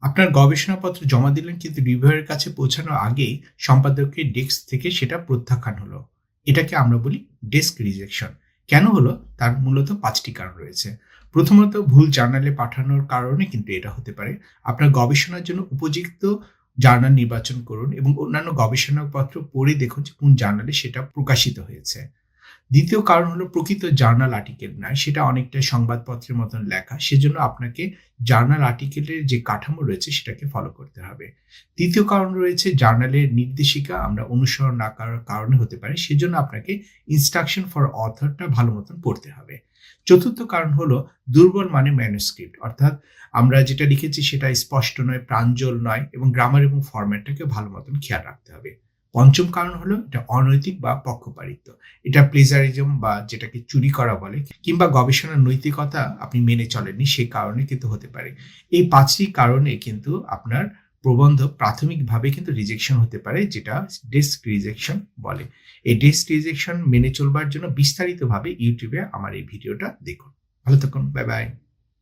আপনার গবেষণাপত্র জমা দিলেন কিন্তু রিভিউয়ারের কাছে পৌঁছানোর আগেই সম্পাদকের ডেস্ক থেকে সেটা প্রত্যাখ্যান হলো। এটাকে আমরা বলি ডেস্ক রিজেকশন। কেন হলো? তার মূলত পাঁচটি কারণ রয়েছে। প্রথমত, ভুল জার্নালে পাঠানোর কারণে কিন্তু এটা হতে পারে। আপনার গবেষণার জন্য উপযুক্ত জার্নাল নির্বাচন করুন এবং অন্যান্য গবেষণাপত্র পড়ে দেখুন যে কোন জার্নালে সেটা প্রকাশিত হয়েছে। দ্বিতীয় কারণ হলো প্রকৃত জার্নাল আর্টিকেল নয়, সেটা অনেকটা সংবাদপত্রের মতন লেখা। সেজন্য আপনাকে জার্নাল আর্টিকেলের যে কাঠামো রয়েছে সেটাকে ফলো করতে হবে। তৃতীয় কারণ রয়েছে জার্নালের নির্দেশিকা, আমরা অনুসরণ না করার কারণে হতে পারে, সেজন্য আপনাকে ইনস্ট্রাকশন ফর অথরটা ভালো মতন পড়তে হবে। চতুর্থ কারণ হলো দুর্বল মানে ম্যানুস্ক্রিপ্ট অর্থাৎ আমরা যেটা লিখেছি সেটা স্পষ্ট নয়, প্রাঞ্জল নয়, এবং গ্রামার এবং ফরম্যাটটাকে ভালো মতন খেয়াল রাখতে হবে। পঞ্চম কারণ হলো এটা অনৈতিক বা পক্ষপাতিত্ব। এটা প্লেজারিজম বা যেটাকে চুরি করা বলে কিংবা গবেষণার নৈতিকতা আপনি মেনে চলেননি সেই কারণে কিন্তু হতে পারে। এই পাঁচটি কারণে কিন্তু আপনার প্রবন্ধ প্রাথমিকভাবে কিন্তু রিজেকশন হতে পারে, যেটা ডেস্ক রিজেকশন বলে। এই ডেস্ক রিজেকশন মেনে চলবার জন্য বিস্তারিতভাবে ইউটিউবে আমার এই ভিডিওটা দেখুন। ভালো থাকুন বাই বাই